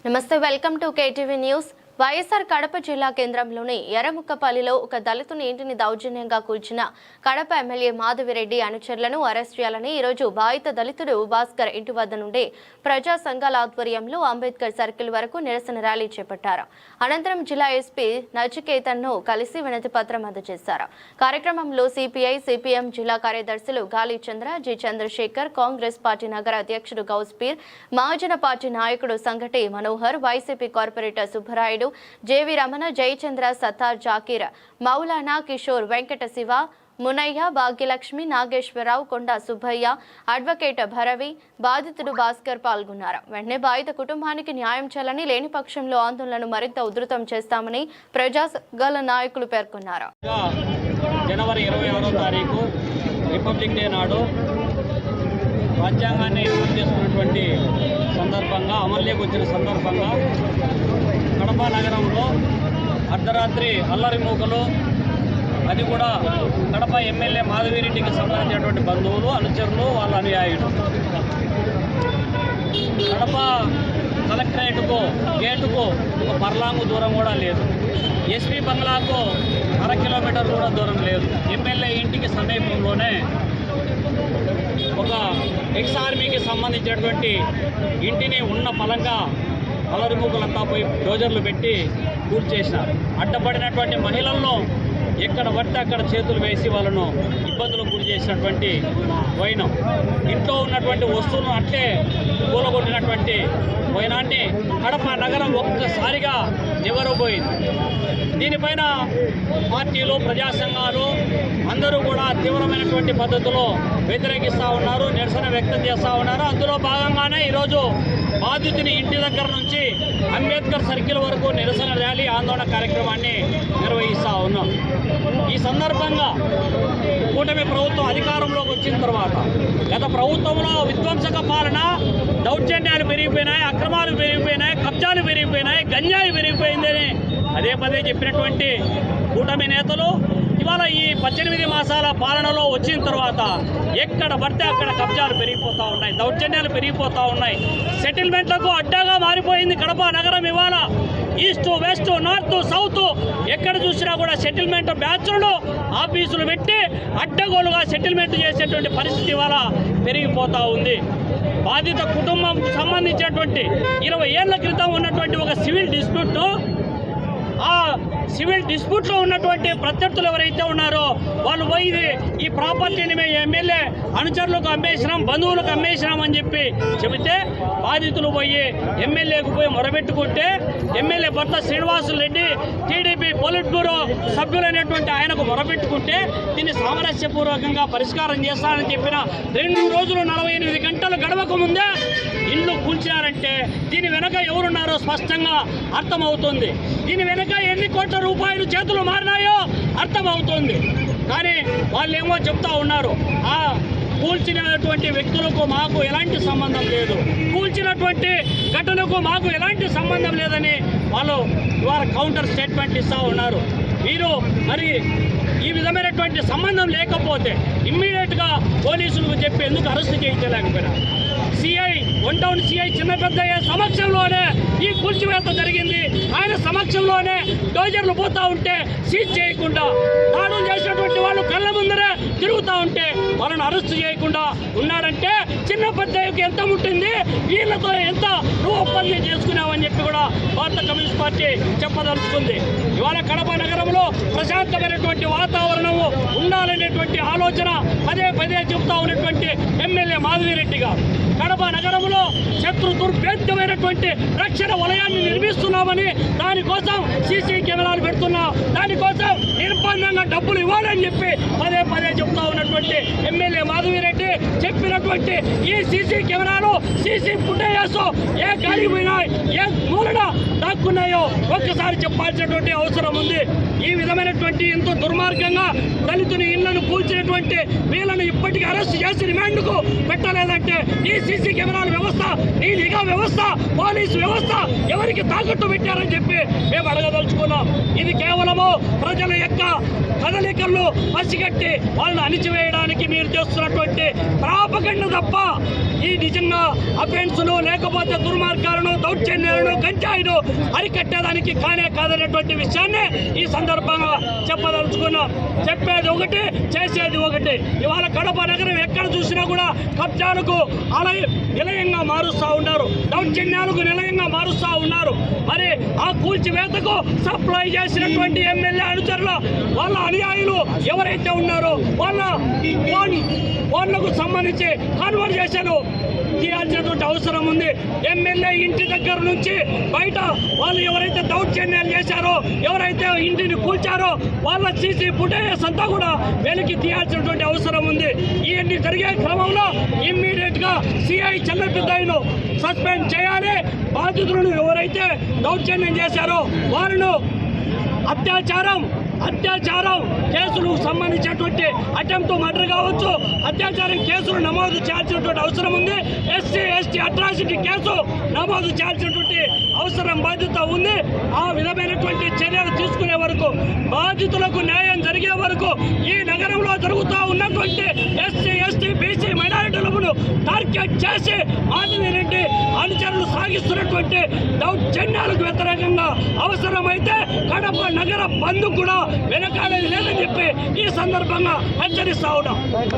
నమస్తే welcome to KTV news YSR Kadapa జిల్లా కేంద్రంలోని ఎర్రముక్కపల్లిలో ఒక దళితుని ఇంటిని దౌర్జన్యంగా కూల్చిన కడప ఎమ్మెల్యే మాధవిరెడ్డి అనుచరులను అరెస్ట్ చేయాలని ఈరోజు బాధిత దళితుడు భాస్కర్ ఇంటి వద్ద నుండి ప్రజా సంఘాల ఆధ్వర్యంలో అంబేద్కర్ సర్కిల్ వరకు నిరసన ర్యాలీ చేపట్టారు. అనంతరం జిల్లా ఎస్పీ నచికేతన్ను కలిసి వినతి పత్రం అందజేశారు. కార్యక్రమంలో సిపిఐ సిపిఎం జిల్లా కార్యదర్శులు గాలి చంద్ర జి చంద్రశేఖర్ కాంగ్రెస్ పార్టీ నగర అధ్యక్షుడు గౌస్పీర్ మహాజన పార్టీ నాయకుడు Sangati Manohar YCP corporator Subbarayudu JV Ramana Jayachandra Sattar Zakir Maulana Kishore Venkata Siva Munayya Bhagyalakshmi Nageswara Rao Konda Subbaiah advocate Bharavi బాధితుడు భాస్కర్ పాల్గొన్నారు. వెంటనే బాధిత కుటుంబానికి న్యాయం చేయాలని లేని పక్షంలో ఆందోళనను మరింత ఉధృతం చేస్తామని ప్రజాసంఘాల నాయకులు పేర్కొన్నారు. జనవరి ఇరవై ఆరో తారీఖు రిపబ్లిక్ డే నాడు రాజ్యాంగాన్ని అమలు చేసుకున్నటువంటి సందర్భంగా అమల్లోకి వచ్చిన సందర్భంగా కడప నగరంలో అర్ధరాత్రి అల్లరి మూకలు అది కూడా కడప ఎమ్మెల్యే మాధవిరెడ్డికి సంబంధించినటువంటి బంధువులు అనుచరులు వాళ్ళ అనుయాయులు. కడప కలెక్టరేట్కు గేటుకు ఒక పర్లాంగు దూరం కూడా లేదు. ఎస్పీ బంగ్లాకు అర కిలోమీటర్ కూడా దూరం లేదు. ఎమ్మెల్యే ఇంటికి సమీపంలోనే ఒక ఎక్స్ ఆర్మీకి సంబంధించినటువంటి ఇంటిని ఉన్న పలంగా అలరిముగ్గులంతా పోయి డోజర్లు పెట్టి కూల్చేసినారు అడ్డపడినటువంటి మహిళలను ఎక్కడ పడితే అక్కడ చేతులు వేసి వాళ్ళను ఇబ్బందులకు గురి చేసినటువంటి వైనం. ఇంట్లో ఉన్నటువంటి వస్తువులను అట్లే కూలగొట్టినటువంటి వైనాన్ని కడప నగరం ఒక్కసారిగా నివరబోయింది దీనిపైన పార్టీలు ప్రజా సంఘాలు అందరూ కూడా తీవ్రమైనటువంటి పద్ధతిలో వ్యతిరేకిస్తూ ఉన్నారు నిరసన వ్యక్తం చేస్తూ ఉన్నారు. అందులో భాగంగానే ఈరోజు బాధితుని ఇంటి దగ్గర నుంచి అంబేద్కర్ సర్కిల్ వరకు నిరసన ర్యాలీ ఆందోళన కార్యక్రమాన్ని నిర్వహిస్తూ ఉన్నాం. ఈ సందర్భంగా కూటమి ప్రభుత్వం అధికారంలోకి వచ్చిన తర్వాత గత ప్రభుత్వంలో విధ్వంసక పాలన దౌర్జన్యాలు పెరిగిపోయినాయి అక్రమాలు పెరిగిపోయినాయి కబ్జాలు పెరిగిపోయినాయి గంజాయి పెరిగిపోయిందని అదే పదే చెప్పినటువంటి కూటమి నేతలు ఇవాళ ఈ పద్దెనిమిది మాసాల పాలనలో వచ్చిన తర్వాత ఎక్కడ పడితే అక్కడ కబ్జాలు పెరిగిపోతూ ఉన్నాయి దౌర్జన్యాలు పెరిగిపోతూ ఉన్నాయి. సెటిల్మెంట్లకు అడ్డాగా మారిపోయింది కడప నగరం ఇవాళ. ఈస్ట్ వెస్ట్ నార్త్ సౌత్ ఎక్కడ చూసినా కూడా సెటిల్మెంట్ బ్యాచ్లు ఆఫీసులు పెట్టి అడ్డగోలుగా సెటిల్మెంట్ చేసేటువంటి పరిస్థితి ఇవాళ పెరిగిపోతూ ఉంది. బాధిత కుటుంబం సంబంధించినటువంటి ఇరవై ఏళ్ళ క్రితం ఉన్నటువంటి ఒక సివిల్ డిస్ప్యూట్ ఆ సివిల్ డిస్ప్యూట్లో ఉన్నటువంటి ప్రత్యర్థులు ఎవరైతే ఉన్నారో వాళ్ళు పోయి ఈ ప్రాపర్టీని మేము ఎమ్మెల్యే అనుచరులకు అమ్మేసినాం బంధువులకు అమ్మేసినాం అని చెప్పి చెబితే బాధితులు పోయి ఎమ్మెల్యేకు పోయి మొరబెట్టుకుంటే ఎమ్మెల్యే భర్త Srinivasulu Reddy TDP polit bureau సభ్యులైనటువంటి ఆయనకు మొరబెట్టుకుంటే దీన్ని సామరస్యపూర్వకంగా పరిష్కారం చేస్తానని చెప్పిన రెండు రోజులు నలభై ఎనిమిది గంటలు గడవక ముందే కూల్చారంటే దీని వెనక ఎవరున్నారో స్పష్టంగా అర్థమవుతుంది. దీని వెనక ఎన్ని కోట్ల రూపాయలు చేతులు మారినాయో అర్థమవుతుంది. కానీ ఏమో చెప్తా ఉన్నారు ఆ కూల్చినటువంటి వ్యక్తులకు మాకు ఎలాంటి సంబంధం లేదు. కూల్చినటువంటి ఘటనకు మాకు ఎలాంటి సంబంధం లేదని వాళ్ళు వారు కౌంటర్ స్టేట్మెంట్ ఇస్తూ ఉన్నారు. మీరు మరి ఈ విధమైనటువంటి సంబంధం లేకపోతే ఇమ్మీడియట్గా పోలీసులకు చెప్పి ఎందుకు arrest చేయించలేకపోయినా CI one town CI Chinna Peddayya సమక్షంలోనే ఈ కూల్చివేత జరిగింది. ఆయన సమక్షంలోనే డోజర్లు పోతా ఉంటే సీజ్ చేయకుండా దాడులు చేసినటువంటి వాళ్ళు కళ్ళ ముందరే తిరుగుతూ ఉంటే వాళ్ళని అరెస్ట్ చేయకుండా ఉన్నారంటే చిన్న పెద్దకి ఎంత ఉంటుంది? వీళ్ళతో ఎంత నువ్వు ఒప్పందం చేసుకున్నావని చెప్పి కూడా భారత కమ్యూనిస్ట్ పార్టీ చెప్పదలుచుకుంది. ఇవాళ కడప నగరంలో ప్రశాంతమైనటువంటి వాతావరణము ఉండాలనేటువంటి ఆలోచన పదే పదే చెబుతా ఉన్నటువంటి ఎమ్మెల్యే మాధవిరెడ్డి గారు. కడప నగరంలో శత్రు దుర్భేద్యమైనటువంటి రక్షణ వలయాన్ని నిర్మిస్తున్నామని దానికోసం సీసీ కెమెరాలు పెడుతున్నాం. దానికోసం నిర్బంధంగా డబ్బులు ఇవ్వాలని చెప్పి పదే పదే చెబుతా ఉన్నటువంటి ఎమ్మెల్యే మాధవిరెడ్డి చెప్పినటువంటి ఈ సీసీ కెమెరాలు సీసీ ఫుటేజెస్ ఏ గాడికి ఏ మూలన దాక్కున్నాయో ఒక్కసారి చెప్పాల్సినటువంటి అవసరం ఉంది. ఈ విధమైనటువంటి ఎంతో దుర్మార్గంగా దళితుని ఇళ్ళను కూల్చినటువంటి వీళ్ళను ఇప్పటికీ అరెస్ట్ చేసి రిమాండ్కు పెట్టలేదంటే ఈ సీసీ కెమెరాల వ్యవస్థ ఈ నిఘా వ్యవస్థ పోలీసు వ్యవస్థ ఎవరికి తాకట్టు పెట్టారని చెప్పి మేము అడగదలుచుకున్నాం. ఇది కేవలము ప్రజల యొక్క కదలికల్లో పసిగట్టి వాళ్ళని అణిచివేయడానికి మీరు చేస్తున్నటువంటి ప్రాపగండ తప్ప ఈ నిజంగా అఫెన్స్ను లేకపోతే దుర్మార్గాలను దౌర్జన్యాలను గంజాయిను అరికట్టేదానికి కానే కాదనేటువంటి విషయాన్ని ఈ సందర్భంగా చెప్పదలుచుకున్నాం. చెప్పేది ఒకటి చేసేది ఒకటి. ఇవాళ కడప నగరం ఎక్కడ చూసినా కూడా కబ్జాలకు అలయ నిలయంగా దౌర్జన్యాలకు నిలయంగా మారుస్తూ ఉన్నారు. మరి ఆ కూల్చివేతకు సప్లై చేసినటువంటి ఎమ్మెల్యే అనుచరులు వాళ్ళ అనుయాయులు ఎవరైతే ఉన్నారో వాళ్ళ ఫోన్ ఫోన్లకు సంబంధించి కన్వర్జేషన్ చేయాల్సినటువంటి అవసరం ఉంది. ఎమ్మెల్యే ఇంటి దగ్గర నుంచి బయట వాళ్ళు ఎవరైతే దౌర్జన్యాలు చేశారో ఎవరైతే ఇంటిని కూల్చారో వాళ్ళ సీసీ ఫుటేజెస్ అంతా కూడా వెలికి తీయాల్సినటువంటి అవసరం ఉంది. ఇవన్నీ జరిగే క్రమంలో ఇమ్మీడియట్గా సిఐ చల్లపిద్దయ్యను సస్పెండ్ చేయాలి. బాధితులను ఎవరైతే దౌర్జన్యం చేశారో వారిను అత్యాచారం అత్యాచారం కేసులు సంబంధించినటువంటి అటెంప్ట్ మర్డర్ కావచ్చు. అత్యాచారం కేసులు నమోదు చేయాల్సినటువంటి అవసరం ఉంది. ఎస్సీ ఎస్టీ అట్రాసిటీ కేసు నమోదు చేయాల్సినటువంటి అవసరం బాధ్యత ఉంది. ఆ విధమైనటువంటి చర్యలు తీసుకునే వరకు బాధితులకు న్యాయం జరిగే వరకు ఈ నగరంలో జరుగుతూ ఉన్నటువంటి ఎస్సీ ఎస్టీ బీసీ మైనారిటీలను టార్గెట్ చేసి మాధవిరెడ్డి అనుచరులు సాగిస్తున్నటువంటి దౌర్జన్యాలకు వ్యతిరేకంగా అవసరమైతే కడప నగర బంద్ కూడా వెనకాడేది లేదని చెప్పి ఈ సందర్భంగా హెచ్చరిస్తా ఉన్నాం.